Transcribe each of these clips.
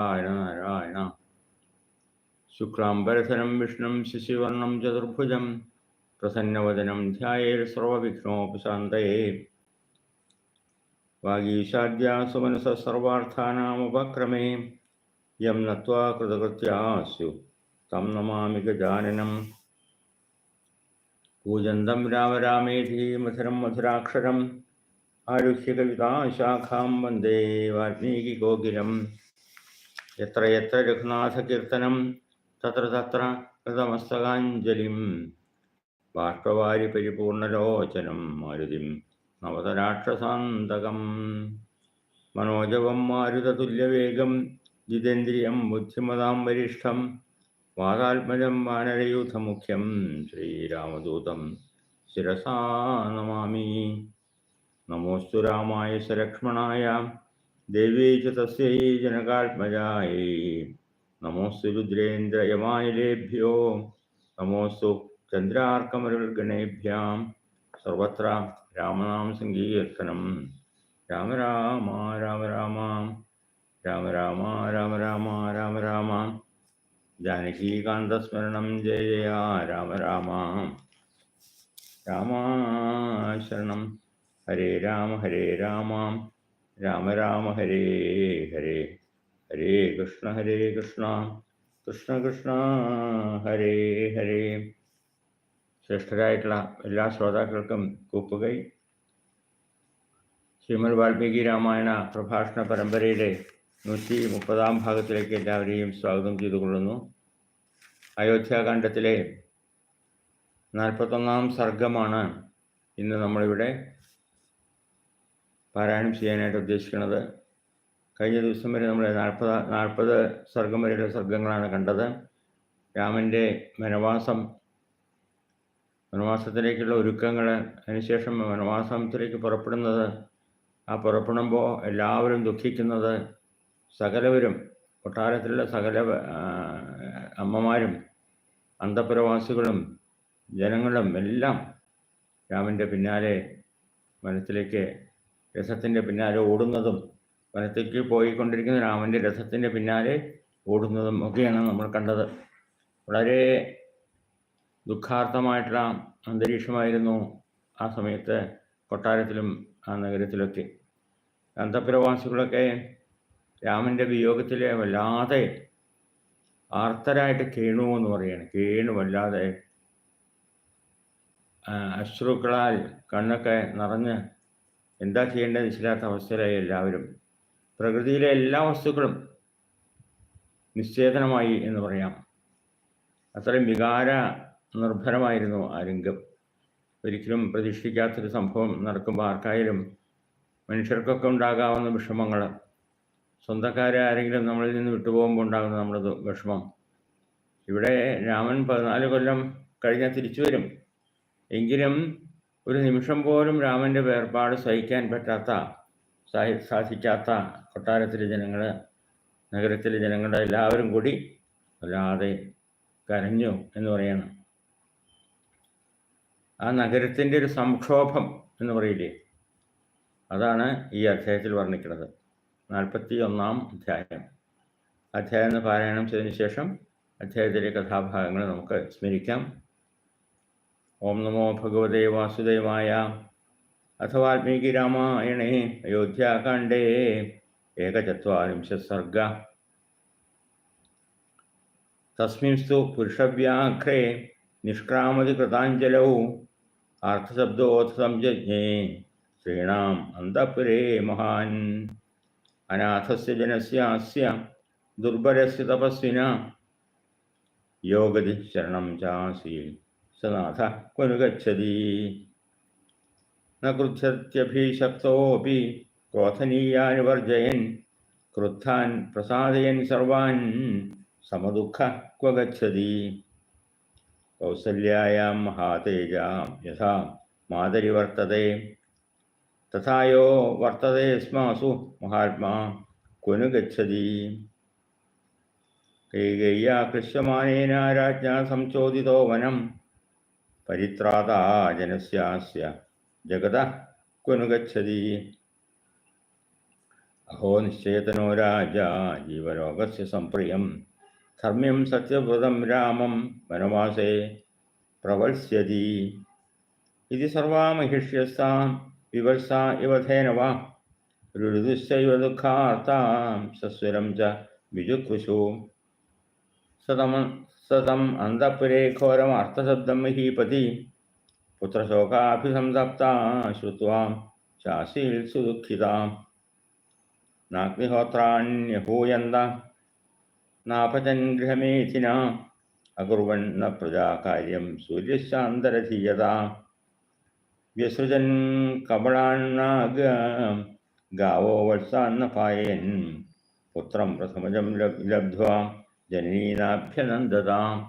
നാരായണ ശുക്ലാംബരധരം വിഷ്ണും ശശിവർണം ചതുർഭുജം പ്രസന്നവദനം ധ്യായേൽ സർവവിഘ്നോപശാന്തയേ വാഗീശാദ്യാസുമനസ സർവാർത്ഥാനാമുപക്രമേ യം നത്വാ കൃതകൃത്യാസ്യു തം നമാമി ഗജാനനം കൂജന്തം രാമരാമേധി മധുരം മധുരാക്ഷരം ആരുഹ്യ വന്ദേ വന്ദേ വാൽമീകികോകിലം എത്ര എത്ര രഘുനാഥകീർത്തനം തത്ര തത്ര കൃതമസ്തകാഞ്ജലിം ബാഷ്പവാരി പരിപൂർണലോചനം മാരുതിം നവതരാക്ഷസാന്തകം മനോജവം മാരുതതുല്യവേഗം ജിതേന്ദ്രിയം ബുദ്ധിമതാം വരിഷ്ഠം വാതാത്മജം വാനരയൂഥമുഖ്യം ശ്രീരാമദൂതം ശിരസാ നമാമി നമോസ്തു രാമായ സലക്ഷ്മണായ ദേവീ ച തസ്യൈ ജനകാത്മജായൈ. നമോസ്തു രുദ്രേന്ദ്രയമാനിലേഭ്യോ. നമോസ്തു ചന്ദ്രാർക്കമരുഗണേഭ്യാം സർവത്ര രാമനാം സങ്കീർത്തനം. രാമ രാമ രാമ രാമ രാമ രാമ രാമ രാമ രാമ രാമ. ജാനകീകാന്തസ്മരണം ജയ ജയ രാമ രാമ. രാമ ശരണം ഹരേ രാമ ഹരേ രാമ. രാമ രാമ ഹരേ ഹരേ. ഹരേ കൃഷ്ണ ഹരേ കൃഷ്ണ. കൃഷ്ണ കൃഷ്ണ ഹരേ ഹരേ. ശ്രേഷ്ഠരായിട്ടുള്ള എല്ലാ ശ്രോതാക്കൾക്കും കൂപ്പുകൈ. ശ്രീമദ് വാൽമീകി രാമായണ പ്രഭാഷണ പരമ്പരയുടെ നൂറ്റി മുപ്പതാം ഭാഗത്തിലേക്ക് എല്ലാവരെയും സ്വാഗതം ചെയ്തുകൊള്ളുന്നു. അയോധ്യാകാന്ഡത്തിലെ നാൽപ്പത്തൊന്നാം സർഗമാണ് ഇന്ന് നമ്മളിവിടെ പാരായണം ചെയ്യാനായിട്ട് ഉദ്ദേശിക്കുന്നത് കഴിഞ്ഞ ദിവസം വരെ നമ്മൾ നാൽപ്പത് നാൽപ്പത് സർഗം വരെയുള്ള സർഗങ്ങളാണ് കണ്ടത്. രാമന്റെ വനവാസം വനവാസത്തിലേക്കുള്ള ഒരുക്കങ്ങൾ അതിനുശേഷം വനവാസത്തിലേക്ക് പുറപ്പെടുന്നത് ആ പുറപ്പെടുമ്പോൾ എല്ലാവരും ദുഃഖിക്കുന്നത് സകലവരും കൊട്ടാരത്തിലുള്ള സകല അമ്മമാരും അന്തപുരവാസികളും ജനങ്ങളും എല്ലാം രാമന്റെ പിന്നാലെ വനത്തിലേക്ക് രഥത്തിന്റെ പിന്നാലെ ഓടുന്നതും വനത്തേക്ക് പോയിക്കൊണ്ടിരിക്കുന്ന രാമന്റെ രഥത്തിന്റെ പിന്നാലെ ഓടുന്നതും ഒക്കെയാണ് നമ്മൾ കണ്ടത്. വളരെ ദുഃഖാർത്ഥമായിട്ടുള്ള അന്തരീക്ഷമായിരുന്നു ആ സമയത്ത് കൊട്ടാരത്തിലും ആ നഗരത്തിലൊക്കെ. അന്തപുരവാസികളൊക്കെ രാമന്റെ വിയോഗത്തിൽ വല്ലാതെ ആർത്തരായിട്ട് കേണു എന്ന് പറയുകയാണ് കേണു വല്ലാതെ അശ്രുക്കളാൽ കണ്ണൊക്കെ നിറഞ്ഞ് എന്താ ചെയ്യേണ്ടത് നിശ്ചയില്ലാത്ത അവസ്ഥയിലായി എല്ലാവരും? പ്രകൃതിയിലെ എല്ലാ വസ്തുക്കളും നിശ്ചേതനമായി എന്ന് പറയാം. അത്രയും വികാര നിർഭരമായിരുന്നു ആ രംഗം ഒരിക്കലും പ്രതീക്ഷിക്കാത്തൊരു സംഭവം നടക്കുമ്പോൾ ആർക്കായാലും മനുഷ്യർക്കൊക്കെ ഉണ്ടാകാവുന്ന വിഷമങ്ങൾ സ്വന്തക്കാരെ ആരെങ്കിലും നമ്മളിൽ നിന്ന് വിട്ടുപോകുമ്പോൾ ഉണ്ടാകുന്ന നമ്മുടെ വിഷമം. ഇവിടെ രാമൻ പതിനാല് കൊല്ലം കഴിഞ്ഞാൽ തിരിച്ചു വരും. എങ്കിലും ഒരു നിമിഷം പോലും രാമന്റെ വേർപാട് സഹിക്കാൻ പറ്റാത്ത സാധിക്കാത്ത കൊട്ടാരത്തിലെ ജനങ്ങൾ നഗരത്തിലെ ജനങ്ങൾ എല്ലാവരും കൂടി വല്ലാതെ കരഞ്ഞു എന്ന് പറയണം. ആ നഗരത്തിന്റെ ഒരു സംക്ഷോഭം എന്ന് പറയില്ലേ? അതാണ് ഈ അധ്യായത്തിൽ വർണിക്കുന്നത്. നാൽപ്പത്തി ഒന്നാം അധ്യായം. അധ്യായം എന്ന് പാരായണം ചെയ്തതിന് ശേഷം അധ്യായത്തിലെ കഥാഭാഗങ്ങൾ നമുക്ക് സ്മരിക്കാം. ओम नमो भगवते वासुदेवाय। अथ वाल्मीकिरामायणे अयोध्याकाण्डे एकचत्वारिंशत् सर्ग। तस्मिंस्तु पुरुषव्याघ्रे निष्क्रामतिकृताञ्जलौ अर्थशब्दोऽथ संजज्ञे स्त्रीणाम् अन्तःपुरे महान्। अनाथस्य जनस्यास्य दुर्बलस्य तपस्विना योगतिः चासीत्। स नाथः क्वनु गच्छति न क्रुध्यत्यभिशक्तोऽपि क्रोधनीयानि वर्जयन् क्रुद्धान् प्रसादयन् सर्वान् समदुःखः क्व गच्छति कौसल्यायां महातेजां यथा मादरि वर्तते तथा यो वर्तते स्मासु महात्मा क्वनु गच्छति कैकय्या कृष्यमानेन राज्ञा संचोदितो वनम् പരിത്രാതാ ജനസ്യാസ്യ ജഗത ക്വനു ഗച്ഛതി അഹോ നിശ്ചേതനോ രാജ ജീവലോകസ്യ സംപ്രിയം. ധർമ്മ്യം സത്യവ്രതം രാമം വനവാസേ പ്രവത്സ്യതി. ഇത് സർവാമഹിഷ്യസ്താം വിവത്സ ഇവ ധേനവ. ഋതുശ്ചൈവ ദുഃഖാർത്താം സസ്വരം ച വിജുക്കുശു സതമ സതം അന്തപുരേ ഘോരമർത്ഥശബ്ദം മഹീപതി പുത്രശോകാഭിസംതപ്ത ശ്രുവാ ശാസീൽ സുദുഃഖിത നാഗ്നിഹോത്രാണ്യഭൂയന്ത നാപചൻ ഗൃഹമേഥിന അകുർവണ്ണ പ്രജാകാര്യം സൂര്യശാന്തരധീയത വ്യസൃജൻ കപളാന്നാഗ ഗാവോ വത്സാന്ന പായൻ പുത്രം പ്രഥമജം ലബ്ധ്വാ ജനനീനാഭ്യനന്ദതാം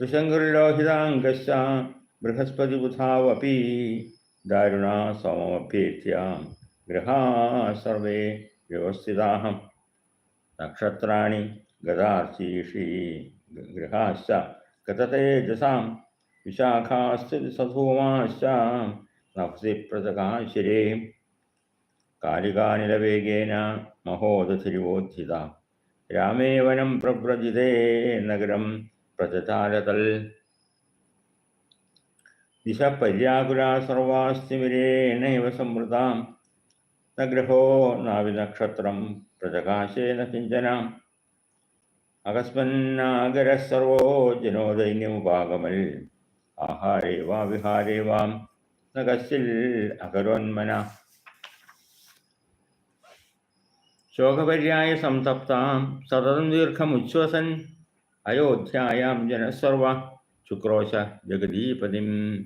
തൃശങ്കുർലോഹിതാംഗശ്ച ബൃഹസ്പതിബുധാവപി ദാരുണാ സമമഭ്യേത്യാം. ഗൃഹാ സർവേ വ്യവസ്ഥിതാഹം. നക്ഷത്രാണി ഗതാർശീഷി ഗൃഹാശ്ച गततेजसां विशाखास्तुसधूमाश्च नभसि प्रतकाशिरे कालिकानिलवेगेन महोदधिरिवोत्थिता രാമേ വനം പ്രവ്രജിതേ നഗരം പ്രചചാരതൽ ദിശ പര്യാകുലാ സർവാസ്തിമിരേണൈവ സംവൃതാം. നഗ്രഹോ നാവിനക്ഷത്രം പ്രജകാശേന കിഞ്ചന. അകസ്മന്നാഗര സർവോ ജനോ ദൈന്യമുപാഗമൽ ആഹാരേ വാ വിഹാരേ വാം ന കശ്ചിൽ शोकपर्याय संतप्तां दीर्घ दीर्घमुच्छ्वसन् अयोध्यायां जनसर्व शुक्रोश जगदीपतिं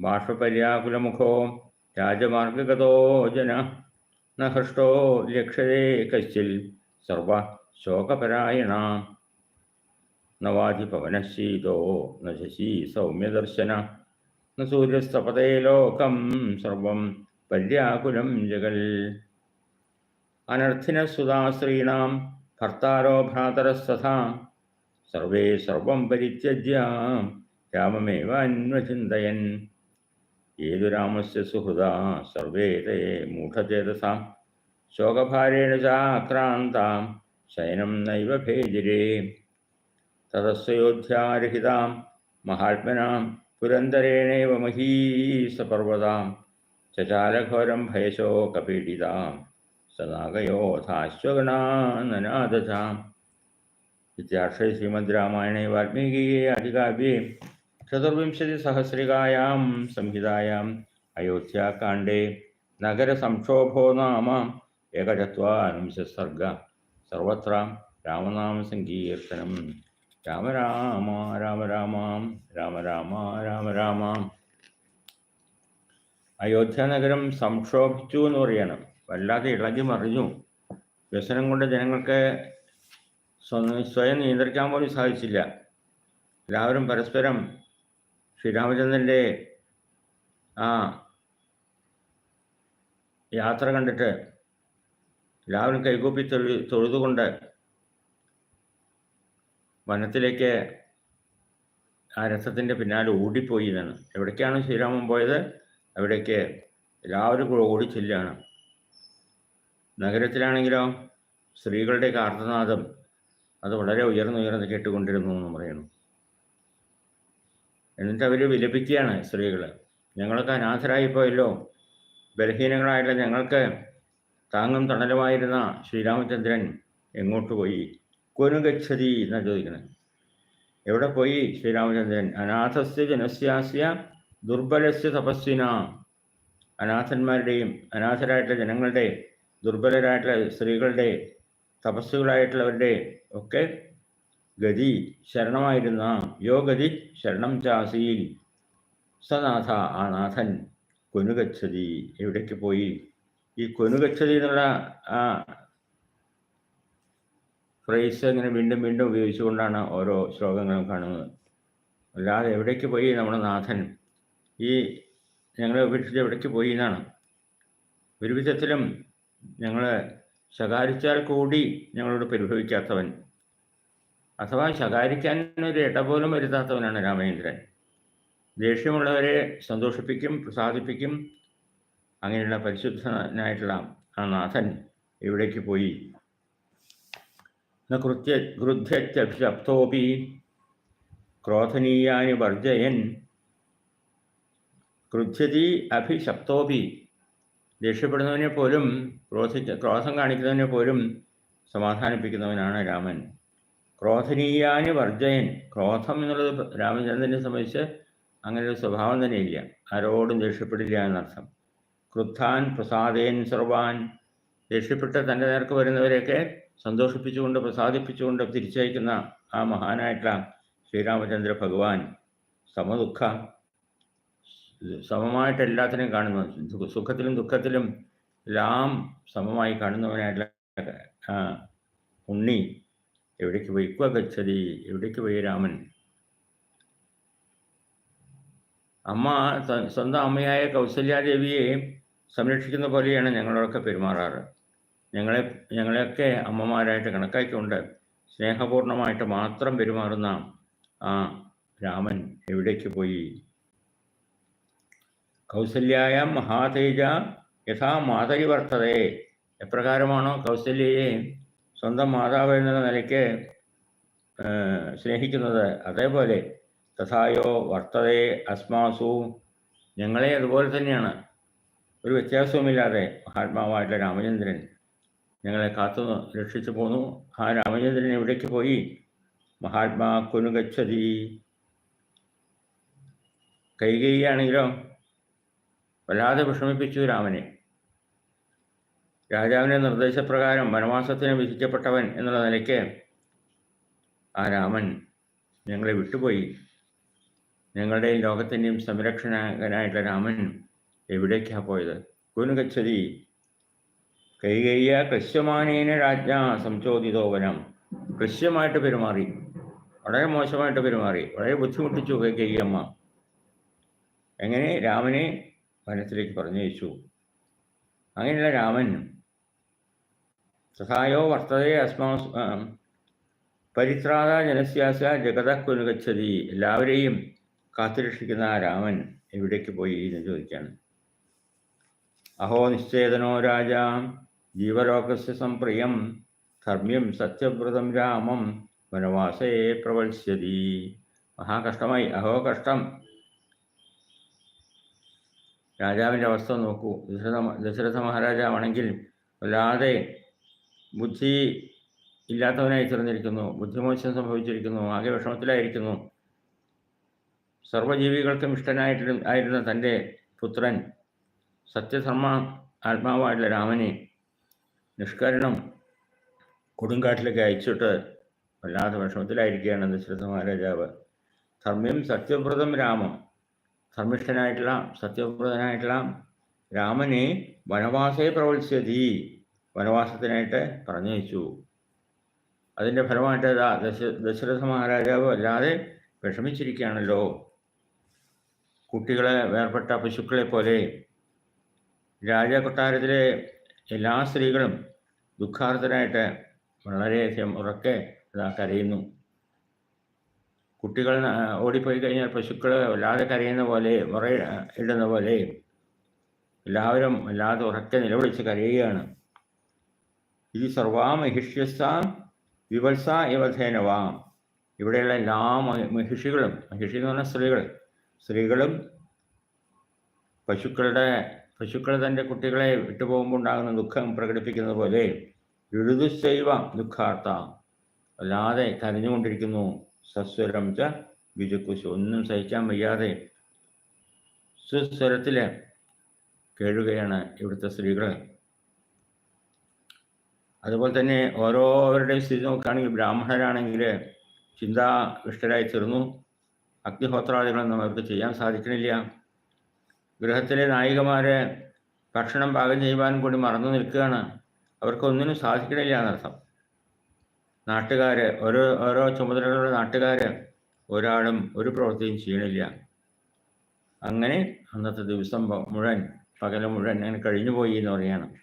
बाष्पर्याकुलमुखो राजमार्गगतो जन न हृष्टो लक्ष्यते कश्चिल् सर्वशोकपरायणा न वाधिपवनशीतो न शशी सौम्यदर्शन। न सूर्यस्तपते लोकं सर्वं पर्याकुलं जगल्। ജഗൽ അനർത്ഥിനസുതാശ്രീണാം ഭർത്താരോ ഭ്രാതരസ്തഥാം സർവേ സർവം പരിത്യജ്യ. രാമമേവ അന്വചിന്തയൻ. ഏതു രാമസ്യ സുഹൃത? സർവേ തേ മൂഢചേതസാം. ശോകഭാരേണ ചാക്രാന്താം. ശയനം നൈവ ഭേജിരേ തതസ്വയോധ്യാരഹിതാം. മഹാത്മനാം. പുരന്തരേണേവ മഹീസപർവതാം ചചാലഘോരം ഭയശോകപീഡിതാം. സദാകയോധാശ്വഗണാനനാദശാം ഇത്യാർഷേ ശ്രീമദ് രാമായണേ വാൽമീകിയെ അധികാവ്യേ ചതുർവിംശതിസഹസ്രികായാം സംഹിതായാം അയോധ്യാകാണ്ഡേ നഗരസംക്ഷോഭോ നാമ ഏകചത്വാനുംശസർഗ സർവത്ര രാമനാമസങ്കീർത്തനം. രാമ രാമ രാമ രാമ രാമ രാമ രാമ രാമ. അയോധ്യ നഗരം സംക്ഷോഭിച്ചു എന്ന് പറയണം. വല്ലാതെ ഇളകി മറിഞ്ഞു. വ്യസനം കൊണ്ട് ജനങ്ങൾക്ക് സ്വയം നിയന്ത്രിക്കാൻ പോലും സാധിച്ചില്ല. എല്ലാവരും പരസ്പരം ശ്രീരാമചന്ദ്രന്റെ ആ യാത്ര കണ്ടിട്ട് എല്ലാവരും കൈകൂപ്പി തൊഴു തൊഴുതുകൊണ്ട് വനത്തിലേക്ക് ആ രഥത്തിന്റെ പിന്നാലെ ഓടിപ്പോയി എന്നാണ്. എവിടേക്കാണ് ശ്രീരാമൻ പോയത്? അവിടേക്ക് എല്ലാവരും കൂടെ നഗരത്തിലാണെങ്കിലോ സ്ത്രീകളുടെ ആർത്തനാദം അത് വളരെ ഉയർന്നുയർന്ന് കേട്ടുകൊണ്ടിരുന്നു എന്ന് പറയുന്നു. എന്നിട്ട് അവർ വിലപിക്കുകയാണ് സ്ത്രീകൾ ഞങ്ങൾക്ക് അനാഥരായിപ്പോയല്ലോ. ബലഹീനങ്ങളായിട്ടുള്ള ഞങ്ങൾക്ക് താങ്ങും തണലുമായിരുന്ന ശ്രീരാമചന്ദ്രൻ എങ്ങോട്ട് പോയി? കൊനുഗച്ഛതി എന്നാണ് ചോദിക്കുന്നത്. എവിടെ പോയി ശ്രീരാമചന്ദ്രൻ? അനാഥസ്യ ജനസ്യാസ്യ ദുർബലസ്യ തപസ്വിന അനാഥന്മാരുടെയും അനാഥരായിട്ടുള്ള ജനങ്ങളുടെ ദുർബലരായിട്ടുള്ള സ്ത്രീകളുടെ തപസ്സുകളായിട്ടുള്ളവരുടെ ഒക്കെ ഗതി ശരണമായിരുന്ന യോ ഗതി ശരണം ചാസിയിൽ സനാഥ ആ നാഥൻ കൊനുഗച്ഛതി. എവിടേക്ക് പോയി? ഈ കൊനുഗച്ഛതി എന്നുള്ള ആ ഫ്രേസ് ഇങ്ങനെ വീണ്ടും വീണ്ടും ഉപയോഗിച്ചുകൊണ്ടാണ് ഓരോ ശ്ലോകങ്ങളും കാണുന്നത്. അല്ലാതെ എവിടേക്ക് പോയി നമ്മുടെ നാഥൻ? ഈ ഞങ്ങളെ ഉപേക്ഷിച്ച് എവിടേക്ക് പോയി എന്നാണ്. ഒരു വിധത്തിലും ഞങ്ങൾ ശകാരിച്ചാൽ കൂടി ഞങ്ങളോട് പരിഭവിക്കാത്തവൻ. അഥവാ ശകാരിക്കാൻ ഒരു ഇട പോലും വരുത്താത്തവനാണ് രാമചന്ദ്രൻ. ദേഷ്യമുള്ളവരെ സന്തോഷിപ്പിക്കും പ്രസാദിപ്പിക്കും. അങ്ങനെയുള്ള പരിശുദ്ധനായിട്ടുള്ള ആ നാഥൻ എവിടേക്ക് പോയി. കൃത്യ ക്രുദ്ധ്യത്യഭിശപ്തോപി ക്രോധനീയാനി വർജയൻ ക്രുദ്ധ്യതി അഭിശപ്തോപി ദേഷ്യപ്പെടുന്നവനെ പോലും ക്രോധിക്ക ക്രോധം കാണിക്കുന്നവനെ പോലും സമാധാനിപ്പിക്കുന്നവനാണ് രാമൻ. ക്രോധനീയാനി വർജയൻ. ക്രോധം എന്നുള്ളത് രാമചന്ദ്രനെ സംബന്ധിച്ച് അങ്ങനെ ഒരു സ്വഭാവം തന്നെയില്ല. ആരോടും ദേഷ്യപ്പെടില്ല എന്നർത്ഥം. ക്രുദ്ധാൻ പ്രസാദേൻ സർവാൻ. ദേഷ്യപ്പെട്ട തന്റെ നേർക്ക് വരുന്നവരെയൊക്കെ സന്തോഷിപ്പിച്ചുകൊണ്ട് പ്രസാദിപ്പിച്ചുകൊണ്ട് തിരിച്ചയക്കുന്ന ആ മഹാനായിട്ടുള്ള ശ്രീരാമചന്ദ്ര ഭഗവാൻ. സമദുഃഖ. സമമായിട്ട് എല്ലാത്തിനെയും കാണുന്നു. സുഖത്തിലും ദുഃഖത്തിലും എല്ലാം സമമായി കാണുന്നവനായിട്ടുള്ള ഉണ്ണി. എവിടേക്ക് പോയി? ഇക്വ ഗച്ഛതി. എവിടേക്ക് പോയി രാമൻ? അമ്മ സ്വന്തം അമ്മയായ കൗസല്യാദേവിയെ സംരക്ഷിക്കുന്ന പോലെയാണ് ഞങ്ങളൊക്കെ പെരുമാറാറ്. ഞങ്ങളെ ഞങ്ങളെയൊക്കെ അമ്മമാരായിട്ട് കണക്കാക്കിക്കൊണ്ട് സ്നേഹപൂർണമായിട്ട് മാത്രം പെരുമാറുന്ന ആ രാമൻ എവിടേക്ക് പോയി? കൗസല്യായ മഹാതേജ യഥാ മാതരി വർത്തതേ. എപ്രകാരമാണോ കൗസല്യയെ സ്വന്തം മാതാവ് എന്ന നിലയ്ക്ക് സ്നേഹിക്കുന്നത്? അതേപോലെ തഥായോ വർത്തതേ അസ്മാസു. ഞങ്ങളെ അതുപോലെ തന്നെയാണ്. ഒരു വ്യത്യാസവുമില്ലാതെ മഹാത്മാവായിട്ടുള്ള രാമചന്ദ്രൻ ഞങ്ങളെ കാത്തു രക്ഷിച്ചു പോന്നു. ആ രാമചന്ദ്രൻ എവിടേക്ക് പോയി? മഹാത്മാ കുനുഗച്ഛതി കൈകൈയാണെങ്കിലോ വല്ലാതെ വിഷമിപ്പിച്ചു രാമനെ. രാജാവിന്റെ നിർദ്ദേശപ്രകാരം വനവാസത്തിന് വിധിക്കപ്പെട്ടവൻ എന്നുള്ള നിലയ്ക്ക് ആ രാമൻ ഞങ്ങളെ വിട്ടുപോയി. ഞങ്ങളുടെയും ലോകത്തിന്റെയും സംരക്ഷണകനായിട്ടുള്ള രാമൻ എവിടേക്കാണ് പോയത്? കുനുഗച്ഛതി കൈകയ്യ കൃശ്യമാനേന രാജ്ഞ സംചോദിതോവനം കൃശ്യമായിട്ട് പെരുമാറി. വളരെ മോശമായിട്ട് പെരുമാറി. വളരെ ബുദ്ധിമുട്ടിച്ചു കൈകയ്യമ്മ എങ്ങനെ? രാമനെ വനത്തിലേക്ക് പറഞ്ഞയച്ചു അങ്ങനെയുള്ള രാമൻ സഹായോ വർത്തതേ അസ്മാ പരിത്രാത ജനസ്യാസ ജഗത കുനുഗച്ഛതി. എല്ലാവരെയും കാത്തുരക്ഷിക്കുന്ന ആ രാമൻ എവിടേക്ക് പോയി എന്ന് ചോദിക്കുകയാണ് അഹോ നിശ്ചേതനോ രാജ ജീവലോകസ്യ സംപ്രിയം ധർമ്മ്യം സത്യവ്രതം രാമം വനവാസേ പ്രവത്സ്യതി. മഹാകഷ്ടമായി അഹോ കഷ്ടം. രാജാവിന്റെ അവസ്ഥ നോക്കൂ. ദശരഥ ദശരഥ മഹാരാജാവാണെങ്കിൽ വല്ലാതെ ബുദ്ധി ഇല്ലാത്തവനായി തീർന്നിരിക്കുന്നു. ബുദ്ധിമോശം സംഭവിച്ചിരിക്കുന്നു. ആകെ വിഷമത്തിലായിരിക്കുന്നു. സർവജീവികൾക്കും ഇഷ്ടനായിട്ട് ആയിരുന്ന തന്റെ പുത്രൻ സത്യധർമ്മ ആത്മാവായിട്ടുള്ള രാമനെ നിഷ്കരണം കൊടുങ്കാട്ടിലേക്ക് അയച്ചിട്ട് വല്ലാത്ത വിഷമത്തിലായിരിക്കുകയാണ് ദശരഥ മഹാരാജാവ്. ധർമ്മ്യം സത്യവ്രതം രാമം. ധർമ്മിഷ്ഠനായിട്ടുള്ള സത്യവ്രതനായിട്ടുള്ള രാമനെ വനവാസേ പ്രവത്സ്യതി വനവാസത്തിനായിട്ട് പറഞ്ഞയച്ചു. അതിന്റെ ഫലമായിട്ട് ദശ ദശരഥ മഹാരാജാവ് അല്ലാതെ വിഷമിച്ചിരിക്കുകയാണല്ലോ. കുട്ടികളെ വേർപെട്ട പശുക്കളെ പോലെ രാജകൊട്ടാരത്തിലെ എല്ലാ സ്ത്രീകളും ദുഃഖാർത്ഥരായിട്ട് വളരെയധികം ഉറക്കെ കരയുന്നു. കുട്ടികൾ ഓടിപ്പോയി കഴിഞ്ഞാൽ പശുക്കൾ വല്ലാതെ കരയുന്ന പോലെ മുറ ഇടുന്ന പോലെ എല്ലാവരും വല്ലാതെ ഉറക്കെ നിലവിളിച്ച് കരയുകയാണ്. ഇത് സർവാ മഹിഷ്യസാം വിവത്സ യവധേനവാം. ഇവിടെയുള്ള എല്ലാ മഹിഷികളും മഹിഷി എന്ന് പറഞ്ഞാൽ സ്ത്രീകൾ സ്ത്രീകളും പശുക്കളുടെ പശുക്കൾ തന്റെ കുട്ടികളെ വിട്ടുപോകുമ്പോൾ ഉണ്ടാകുന്ന ദുഃഖം പ്രകടിപ്പിക്കുന്നത് പോലെ ഋതുശൈവ ദുഃഖാർത്ഥ അല്ലാതെ കരഞ്ഞുകൊണ്ടിരിക്കുന്നു. സസ്വരം ച ഒന്നും സഹിക്കാൻ വയ്യാതെ സുസ്വരത്തിൽ കേഴുകയാണ് ഇവിടുത്തെ സ്ത്രീകൾ അതുപോലെ തന്നെ ഓരോരുടെയും സ്ഥിതി നോക്കുകയാണെങ്കിൽ ബ്രാഹ്മണരാണെങ്കിൽ ചിന്താവിഷ്ടരായി തീർന്നു. അഗ്നിഹോത്രാദികളൊന്നും അവർക്ക് ചെയ്യാൻ സാധിക്കണില്ല. ഗൃഹത്തിലെ നായികമാരെ ഭക്ഷണം പാകം ചെയ്യുവാനും കൂടി മറന്നു നിൽക്കുകയാണ്. അവർക്കൊന്നിനും സാധിക്കണില്ല എന്നർത്ഥം. നാട്ടുകാർ ഓരോ ഓരോ ചുമതലകളുടെ നാട്ടുകാർ ഒരാളും ഒരു പ്രവൃത്തിയും ചെയ്യണില്ല. അങ്ങനെ അന്നത്തെ ദിവസം മുഴുവൻ പകൽ മുഴുവൻ അങ്ങനെ കഴിഞ്ഞുപോയി എന്ന് പറയാണ്.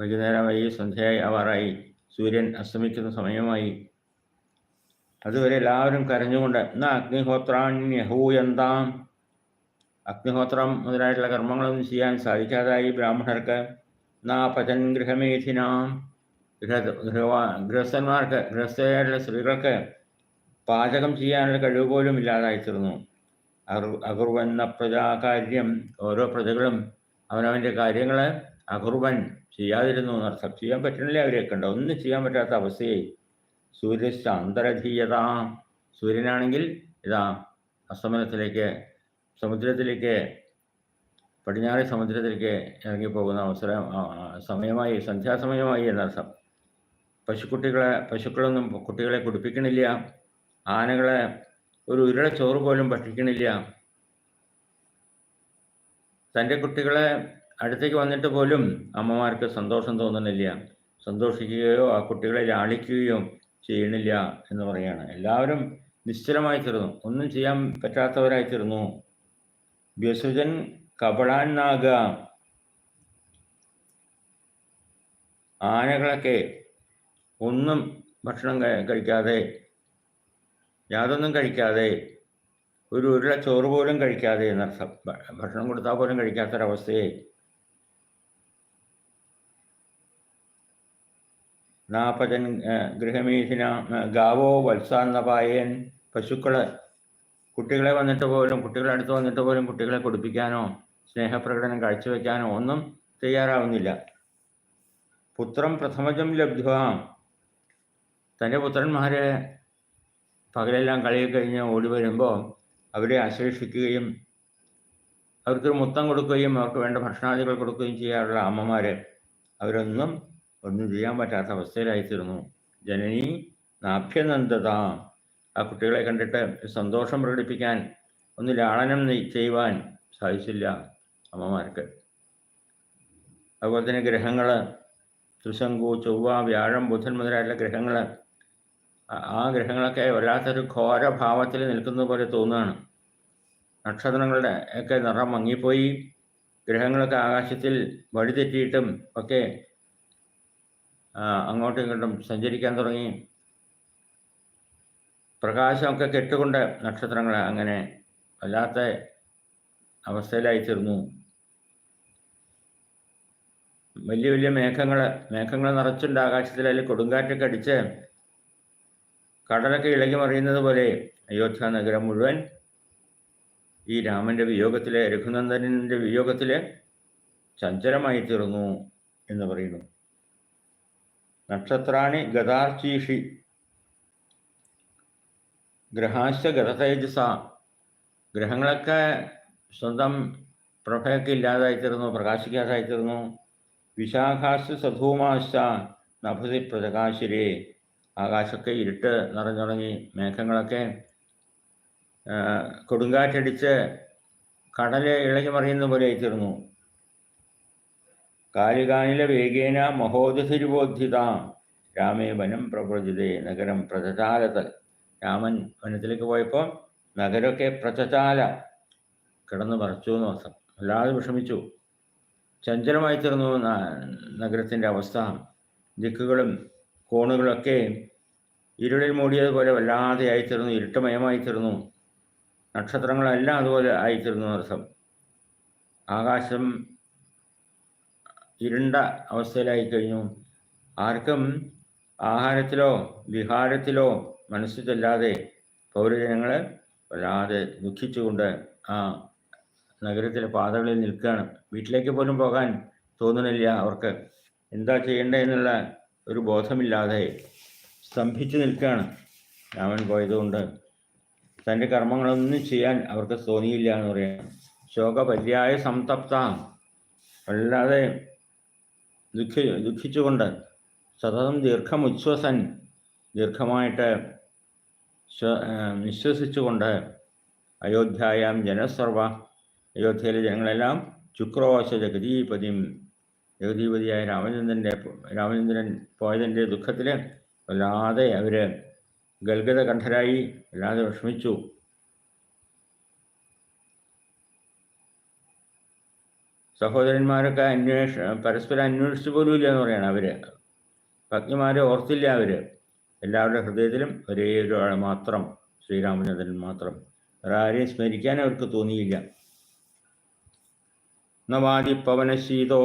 വൈകുന്നേരമായി സന്ധ്യയായി ആവാറായി സൂര്യൻ അസ്തമിക്കുന്ന സമയമായി. അതുവരെ എല്ലാവരും കരഞ്ഞുകൊണ്ട് എന്നാ അഗ്നിഹോത്രാണ്യഹൂയന്താം അഗ്നിഹോത്രം മുതലായിട്ടുള്ള കർമ്മങ്ങളൊന്നും ചെയ്യാൻ സാധിക്കാതായി ബ്രാഹ്മണർക്ക്. നാപചൻ ഗൃഹമേധിനാം. ഗൃഹ ഗൃഹവാ ഗൃഹസ്ഥന്മാർക്ക് ഗൃഹസ്ഥയായിട്ടുള്ള സ്ത്രീകൾക്ക് പാചകം ചെയ്യാനുള്ള കഴിവ് പോലും ഇല്ലാതായിത്തീർന്നു. തീർന്നു അകുർവന്ന പ്രജാകാര്യം ഓരോ പ്രജകളും അവനവന്റെ കാര്യങ്ങൾ അകുർവൻ ചെയ്യാതിരുന്നു. എന്നർത്ഥം ചെയ്യാൻ പറ്റണില്ല അവരെയൊക്കെ ഉണ്ട്. ഒന്നും ചെയ്യാൻ പറ്റാത്ത അവസ്ഥയെ സൂര്യസ്ഥ അന്തരധീയത. സൂര്യനാണെങ്കിൽ ഇതാ അസ്തമനത്തിലേക്ക് സമുദ്രത്തിലേക്ക് പടിഞ്ഞാറ് സമുദ്രത്തിലേക്ക് ഇറങ്ങിപ്പോകുന്ന അവസരം സമയമായി സന്ധ്യാസമയമായി എന്നർത്ഥം പശുക്കുട്ടികളെ പശുക്കളൊന്നും കുട്ടികളെ കുടിപ്പിക്കണില്ല. ആനകളെ ഒരു ഉരുള ചോറ് പോലും ഭക്ഷിക്കണില്ല. തന്റെ കുട്ടികളെ അടുത്തേക്ക് വന്നിട്ട് പോലും അമ്മമാർക്ക് സന്തോഷം തോന്നുന്നില്ല സന്തോഷിക്കുകയോ ആ കുട്ടികളെ ലാളിക്കുകയോ ചെയ്യണില്ല എന്ന് പറയാണ്. എല്ലാവരും നിശ്ചലമായി തീർന്നു. ഒന്നും ചെയ്യാൻ പറ്റാത്തവരായി തീർന്നു. വ്യസുജൻ നാഗ. ആനകളൊക്കെ ഒന്നും ഭക്ഷണം കഴിക്കാതെ യാതൊന്നും കഴിക്കാതെ ഒരു ഉരുള ചോറ് പോലും കഴിക്കാതെ എന്നർത്ഥം ഭക്ഷണം കൊടുത്താൽ പോലും കഴിക്കാത്തൊരവസ്ഥയെ നാപ്പതൻ ഗൃഹമീശിന ഗാവോ വത്സാന്നപായൻ പശുക്കളെ കുട്ടികളെ വന്നിട്ട് പോലും കുട്ടികളെ അടുത്ത് വന്നിട്ട് പോലും കുട്ടികളെ കുടിപ്പിക്കാനോ സ്നേഹപ്രകടനം കാഴ്ചവെക്കാനോ ഒന്നും തയ്യാറാവുന്നില്ല. പുത്രം പ്രഥമജം ലബ്ധ തന്റെ പുത്രന്മാരെ പകലെല്ലാം കളിയിൽ കഴിഞ്ഞ് ഓടി വരുമ്പോൾ അവരെ ആശ്ലേഷിക്കുകയും അവർക്കൊരു മുത്തം കൊടുക്കുകയും അവർക്ക് വേണ്ട ഭക്ഷണാദികൾ കൊടുക്കുകയും ചെയ്യാറുള്ള അമ്മമാർ അവരൊന്നും ഒന്നും ചെയ്യാൻ പറ്റാത്ത അവസ്ഥയിലായിത്തീർന്നു. ജനനി നാഭ്യനന്ദത. ആ കുട്ടികളെ കണ്ടിട്ട് സന്തോഷം പ്രകടിപ്പിക്കാൻ ഒന്ന് ലാളനം ചെയ്യുവാൻ സാധിച്ചില്ല അമ്മമാർക്ക്. അതുപോലെ തന്നെ ഗ്രഹങ്ങൾ ത്രിശങ്കു ചൊവ്വ വ്യാഴം ബുധൻ മുതലായിട്ടുള്ള ഗ്രഹങ്ങൾ ആ ഗ്രഹങ്ങളൊക്കെ വല്ലാത്തൊരു ഘോരഭാവത്തിൽ നിൽക്കുന്ന പോലെ തോന്നുകയാണ്. നക്ഷത്രങ്ങളുടെ ഒക്കെ നിറം മങ്ങിപ്പോയി ഗ്രഹങ്ങളൊക്കെ ആകാശത്തിൽ വഴിതെറ്റിയിട്ടും ഒക്കെ അങ്ങോട്ടും ഇങ്ങോട്ടും സഞ്ചരിക്കാൻ തുടങ്ങി. പ്രകാശമൊക്കെ കെട്ടുകൊണ്ട് നക്ഷത്രങ്ങൾ അങ്ങനെ വല്ലാത്ത അവസ്ഥയിലായി തീർന്നു. വലിയ വലിയ മേഘങ്ങൾ മേഘങ്ങൾ നിറച്ചുണ്ട് ആകാശത്തിൽ അതിൽ കൊടുങ്കാറ്റൊക്കെ അടിച്ച് കടലൊക്കെ ഇളകി മറിയുന്നത് പോലെ അയോധ്യ നഗരം മുഴുവൻ ഈ രാമന്റെ വിയോഗത്തിലെ രഘുനന്ദനന്റെ വിയോഗത്തിലെ ചഞ്ചലമായി തീർന്നു എന്ന് പറയുന്നു. നക്ഷത്രാണി ഗതാർച്ചീഷി ഗ്രഹാശ ഗതതേജസ ഗ്രഹങ്ങളൊക്കെ സ്വന്തം പ്രഭയൊക്കെ ഇല്ലാതായിത്തീർന്നു പ്രകാശിക്കാതായിത്തീർന്നു വിശാഖാശ സധൂമാശ നഭതി പ്രകാശിരേ ആകാശമൊക്കെ ഇരുട്ട് നിറഞ്ഞു തുടങ്ങി മേഘങ്ങളൊക്കെ കൊടുങ്കാറ്റടിച്ച് കടൽ ഇളകി മറിയുന്ന പോലെ തീർന്നു കാലികാനിലെ വേഗേന മഹോദസിരുബോധിത രാമേ വനം പ്രപ്രജിതേ നഗരം പ്രചചാലത്ത് രാമൻ വനത്തിലേക്ക് പോയപ്പോൾ നഗരമൊക്കെ പ്രചചാല കിടന്നു മറച്ചു എന്ന് അർത്ഥം. അല്ലാതെ വിഷമിച്ചു. ചഞ്ചലമായി തീർന്നു നഗരത്തിന്റെ അവസ്ഥ. ദിക്കുകളും കോണുകളൊക്കെ ഇരുളിൽ മൂടിയതുപോലെ വല്ലാതെ ആയിത്തീർന്നു ഇരുട്ടുമയമായി തീർന്നു നക്ഷത്രങ്ങളെല്ലാം അതുപോലെ ആയിത്തീർന്നു അർത്ഥം ആകാശം ഇരുണ്ട അവസ്ഥയിലായി കഴിഞ്ഞു. ആർക്കും ആഹാരത്തിലോ വിഹാരത്തിലോ മനസ്സ് ചെല്ലാതെ പൗരജനങ്ങൾ വല്ലാതെ ദുഃഖിച്ചുകൊണ്ട് ആ നഗരത്തിലെ പാതകളിൽ നിൽക്കുകയാണ്. വീട്ടിലേക്ക് പോലും പോകാൻ തോന്നുന്നില്ല അവർക്ക്. എന്താ ചെയ്യേണ്ടതെന്നുള്ള ഒരു ബോധമില്ലാതെ സ്തംഭിച്ചു നിൽക്കുകയാണ്. രാമൻ പോയതുകൊണ്ട് തന്റെ കർമ്മങ്ങളൊന്നും ചെയ്യാൻ അവർക്ക് തോന്നിയില്ല എന്ന് പറയാം. ശോകപര്യായ സംതപ്ത. വല്ലാതെ ദുഃഖി ദുഃഖിച്ചുകൊണ്ട് സതതം ദീർഘമുച്ഛ്വസൻ ദീർഘമായിട്ട് വിശ്വസിച്ചുകൊണ്ട് അയോധ്യായാം ജനസർവ. അയോധ്യയിലെ ജനങ്ങളെല്ലാം ശുക്രവാശ ജഗതീപതിയും ജഗതീപതിയായ രാമചന്ദ്രന്റെ രാമചന്ദ്രൻ പോയതിന്റെ ദുഃഖത്തിൽ വല്ലാതെ അവർ ഗൽഗത കണ്ഠരായി വല്ലാതെ വിഷമിച്ചു. സഹോദരന്മാരൊക്കെ അന്വേഷ പരസ്പരം അന്വേഷിച്ചു പോലുമില്ല എന്ന് പറയണം അവർ പത്നിമാരെ ഓർത്തില്ല അവർ എല്ലാവരുടെ ഹൃദയത്തിലും ഒരേ ഒരാൾ മാത്രം ശ്രീരാമചന്ദ്രൻ മാത്രം. വേറെ ആരെയും സ്മരിക്കാൻ അവർക്ക് തോന്നിയില്ല. നവാദി വാദിപ്പവനശീതോ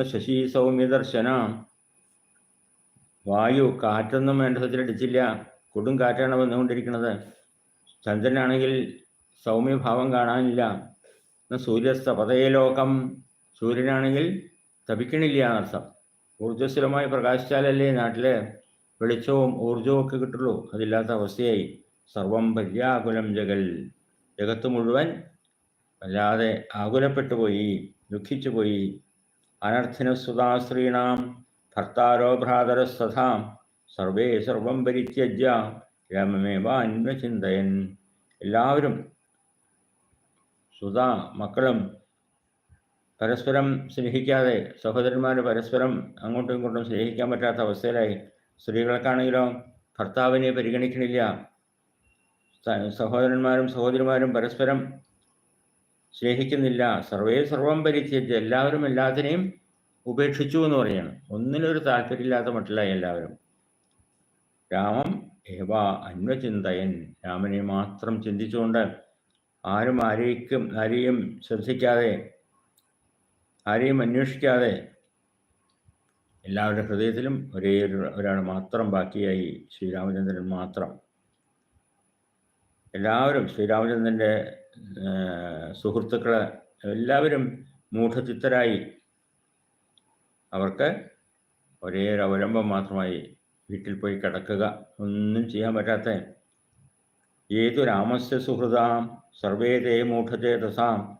ന സൗമ്യ സൗമ്യദർശന. വായു കാറ്റൊന്നും വേണ്ട വിധത്തിലടിച്ചില്ല കൊടും കാറ്റാണ് വന്നുകൊണ്ടിരിക്കുന്നത്. ചന്ദ്രനാണെങ്കിൽ സൗമ്യഭാവം കാണാനില്ല. ന സൂര്യസ്തപതയെ ലോകം സൂര്യനാണെങ്കിൽ തപിക്കണില്ല എന്നർത്ഥം. ഊർജസ്വലമായി പ്രകാശിച്ചാലല്ലേ നാട്ടിലെ വെളിച്ചവും ഊർജവും ഒക്കെ കിട്ടുള്ളൂ. അതില്ലാത്ത അവസ്ഥയായി. സർവം പര്യാകുലം ജഗൽ. ജഗത്ത് മുഴുവൻ വല്ലാതെ ആകുലപ്പെട്ടു പോയി ദുഃഖിച്ചു പോയി അനർത്ഥനസുതാശ്രീണാം ഭർത്താരോ ഭ്രാതരസ്തഥാം സർവേ സർവം പരിത്യജ്യ രാമമേവ അന്വചിന്തയൻ എല്ലാവരും സുതാ മക്കളും പരസ്പരം സ്നേഹിക്കാതെ സഹോദരന്മാർ പരസ്പരം അങ്ങോട്ടും ഇങ്ങോട്ടും സ്നേഹിക്കാൻ പറ്റാത്ത അവസ്ഥയിലായി. സ്ത്രീകൾക്കാണെങ്കിലോ ഭർത്താവിനെ പരിഗണിക്കണില്ല. സഹോദരന്മാരും സഹോദരിമാരും പരസ്പരം സ്നേഹിക്കുന്നില്ല. സർവേ സർവം പരിത്യജ് എല്ലാവരും എല്ലാത്തിനെയും ഉപേക്ഷിച്ചു എന്ന് പറയാണ്. ഒന്നിനൊരു താല്പര്യമില്ലാത്ത മട്ടിലായി എല്ലാവരും. രാമം ഏവ അന്വചിന്തയൻ. രാമനെ മാത്രം ചിന്തിച്ചുകൊണ്ട് ആരും ആരേക്കും ആരെയും ശ്രദ്ധിക്കാതെ ആരെയും അന്വേഷിക്കാതെ എല്ലാവരുടെ ഹൃദയത്തിലും ഒരേ ഒരാൾ മാത്രം ബാക്കിയായി ശ്രീരാമചന്ദ്രൻ മാത്രം. എല്ലാവരും ശ്രീരാമചന്ദ്രന്റെ സുഹൃത്തുക്കൾ എല്ലാവരും മൂഢചിത്തരായി. അവർക്ക് ഒരേ അവലംബം മാത്രമായി വീട്ടിൽ പോയി കിടക്കുക. ഒന്നും ചെയ്യാൻ പറ്റാത്ത ഏതു രാമസ്യ സുഹൃതാം സർവേതേ മൂഢചേതസാം.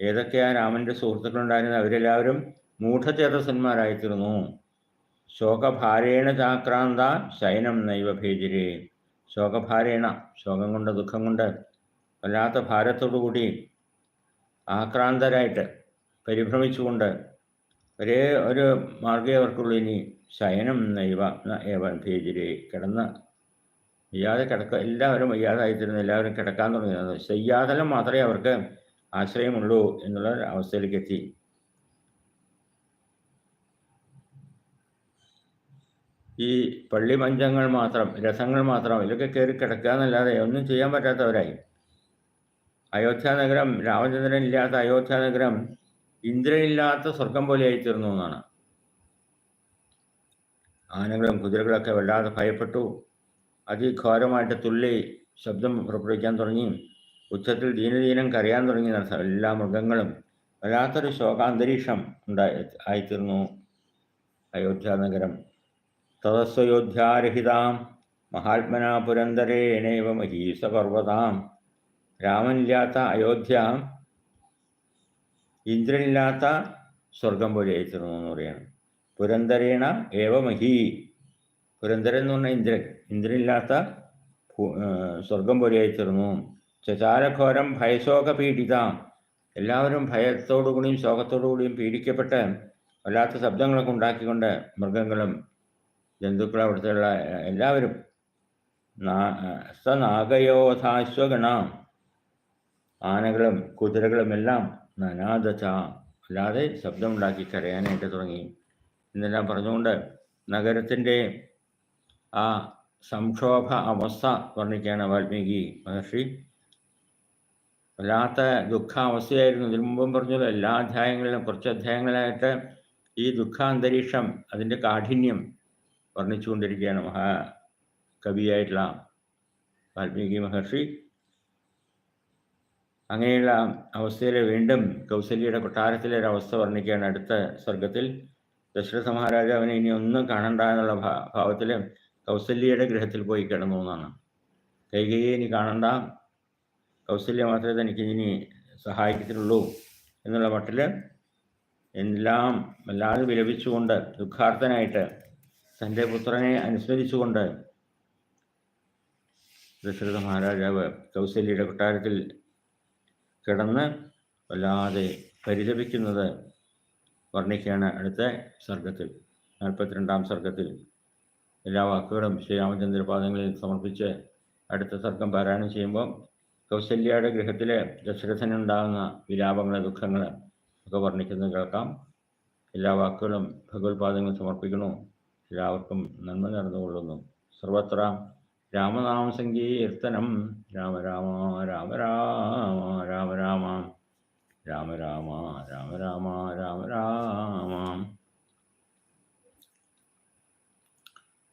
ഏതൊക്കെയാ രാമന്റെ സുഹൃത്തുക്കളുണ്ടായിരുന്നത്? അവരെല്ലാവരും മൂഢചേതസന്മാരായിത്തീർന്നു. ശോകഭാരേണ ചാക്രാന്ത ശയനം നൈവ ഭേജിരേ ശോകഭാരേണ ശോകം കൊണ്ട് ദുഃഖം കൊണ്ട് വല്ലാത്ത ഭാരത്തോടുകൂടി ആക്രാന്തരായിട്ട് പരിഭ്രമിച്ചുകൊണ്ട് ഒരേ ഒരു മാർഗേ അവർക്കുള്ളൂ ഇനി ശയനം നൈവ ഏവ ഭേജിരെ കിടന്ന് വയ്യാതെ കിടക്ക എല്ലാവരും വയ്യാതായിത്തീരുന്നു. എല്ലാവരും കിടക്കാൻ തുടങ്ങിയത് ശയ്യാതലം മാത്രമേ അവർക്ക് ആശ്രയമുള്ളൂ എന്നുള്ള അവസ്ഥയിലേക്ക് എത്തി. ഈ പള്ളി മഞ്ചങ്ങൾ മാത്രം രഥങ്ങൾ മാത്രം ഇതൊക്കെ കയറി കിടക്കുക എന്നല്ലാതെ ഒന്നും ചെയ്യാൻ പറ്റാത്തവരായി. അയോധ്യ നഗരം രാമചന്ദ്രൻ ഇല്ലാത്ത അയോധ്യ നഗരം ഇന്ദ്രനില്ലാത്ത സ്വർഗം പോലെ തീർന്നു എന്നാണ്. ആനകളും കുതിരകളൊക്കെ വല്ലാതെ ഭയപ്പെട്ടു. അതിഘോരമായിട്ട് തുള്ളി ശബ്ദം പുറപ്പെടുവിക്കാൻ തുടങ്ങി. ഉച്ചത്തിൽ ദീനദീനം കരയാൻ തുടങ്ങി. എല്ലാ മൃഗങ്ങളും വല്ലാത്തൊരു ശോകാന്തരീക്ഷം ഉണ്ടായി ആയിത്തീർന്നു. അയോധ്യ നഗരം തദസ്വയോധ്യാരഹിതാം മഹാത്മന പുരന്തരേണേവ മഹീസപർവതാം രാമനില്ലാത്ത അയോധ്യ ഇന്ദ്രനില്ലാത്ത സ്വർഗം പോലെ അയച്ചിരുന്നു എന്ന് പറയാണ്. പുരന്തരേണ ഏവമഹി. പുരന്തരൻ എന്ന് പറഞ്ഞാൽ ഇന്ദ്രൻ. ഇന്ദ്രനില്ലാത്ത സ്വർഗം പോലെ അയച്ചിരുന്നു ചചാരഘോരം ഭയശോക പീഡിത. എല്ലാവരും ഭയത്തോടുകൂടിയും ശോകത്തോടുകൂടിയും പീഡിക്കപ്പെട്ട് വല്ലാത്ത ശബ്ദങ്ങളൊക്കെ ഉണ്ടാക്കിക്കൊണ്ട് മൃഗങ്ങളും ജന്തുക്കളും അവിടുത്തെയുള്ള എല്ലാവരും സനാഗയോധാശ്വഗണ ആനകളും കുതിരകളും എല്ലാം നനാദച അല്ലാതെ ശബ്ദമുണ്ടാക്കി കരയാനായിട്ട് തുടങ്ങി. എന്നെല്ലാം പറഞ്ഞുകൊണ്ട് നഗരത്തിന്റെ ആ സംക്ഷോഭ അവസ്ഥ വർണിക്കുകയാണ് വാൽമീകി മഹർഷി. വല്ലാത്ത ദുഃഖാവസ്ഥയായിരുന്നു. ഇതിനു മുമ്പും പറഞ്ഞത് എല്ലാ അധ്യായങ്ങളിലും കുറച്ച് അധ്യായങ്ങളായിട്ട് ഈ ദുഃഖാന്തരീക്ഷം അതിന്റെ കാഠിന്യം വർണിച്ചുകൊണ്ടിരിക്കുകയാണ് മഹാ കവിയായിട്ടുള്ള വാൽമീകി മഹർഷി. അങ്ങനെയുള്ള അവസ്ഥയിൽ വീണ്ടും കൗസല്യയുടെ കൊട്ടാരത്തിലെ ഒരു അവസ്ഥ വർണിക്കുകയാണ് അടുത്ത സ്വർഗത്തിൽ ദശരഥ മഹാരാജാവിനെ ഇനി ഒന്നും കാണണ്ട എന്നുള്ള ഭാവത്തിൽ കൗസല്യയുടെ ഗൃഹത്തിൽ പോയി കിടന്നു എന്നാണ്. കൈകയെ ഇനി കാണണ്ട. കൗസല്യ മാത്രമേ തനിക്ക് ഇനി സഹായിക്കത്തുള്ളൂ എന്നുള്ള മട്ടിൽ എല്ലാം വല്ലാതെ വിലപിച്ചുകൊണ്ട് ദുഃഖാർത്ഥനായിട്ട് തന്റെ പുത്രനെ അനുസ്മരിച്ചുകൊണ്ട് ദശരഥ മഹാരാജാവ് കൗസല്യയുടെ കൊട്ടാരത്തിൽ കിടന്ന് വല്ലാതെ പരിതപിക്കുന്നത് വർണിക്കുകയാണ് അടുത്ത സർഗത്തിൽ നാൽപ്പത്തിരണ്ടാം സർഗത്തിൽ. എല്ലാ വാക്കുകളും ശ്രീരാമചന്ദ്ര പാദങ്ങളിൽ സമർപ്പിച്ച് അടുത്ത സർഗം പാരായണം ചെയ്യുമ്പോൾ കൗസല്യയുടെ ഗൃഹത്തിലെ ദശരഥനുണ്ടാകുന്ന വിലാപങ്ങൾ ദുഃഖങ്ങൾ ഒക്കെ വർണിക്കുന്നത് കേൾക്കാം. എല്ലാ വാക്കുകളും ഭഗവത്പാദങ്ങൾ സമർപ്പിക്കണോ എല്ലാവർക്കും നന്മ നടന്നുകൊള്ളുന്നു സർവത്ര രാമനാമ സങ്കീർത്തനം രാമ രാമ രാമ രാമ രാമ രാമ. രാമ രാമ രാമ രാമ രാമ രാമ.